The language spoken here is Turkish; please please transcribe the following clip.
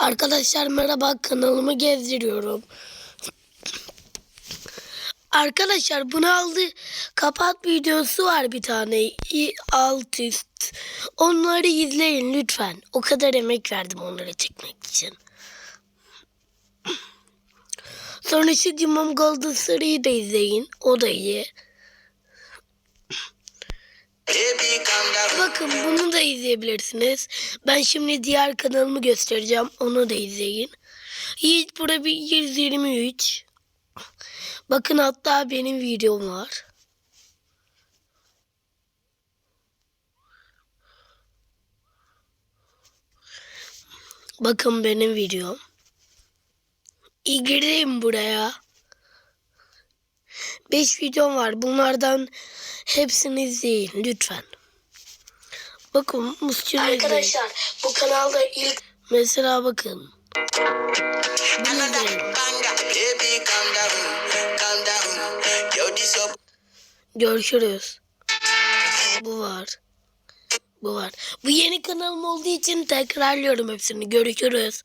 Arkadaşlar merhaba kanalımı gezdiriyorum. Arkadaşlar bunu aldı kapat videosu var bir tane alt üst. Onları izleyin lütfen. O kadar emek verdim onları çekmek için. Sonra şu Dimam Golden Sarı'yı da izleyin. O da iyi. Bakın bunu da izleyebilirsiniz. Ben şimdi diğer kanalımı göstereceğim. Onu da izleyin. Yiğit burada bir 123. Bakın hatta benim videom var. Bakın benim videom. İyi gireyim buraya. 5 videom var. Bunlardan hepsini izleyin lütfen. Bakın Musçu Arkadaşlar bu kanalda ilk Mesela bakın. Görüşürüz. Bu var. Bu var. Bu yeni kanalım olduğu için tekrarlıyorum hepsini. Görüşürüz.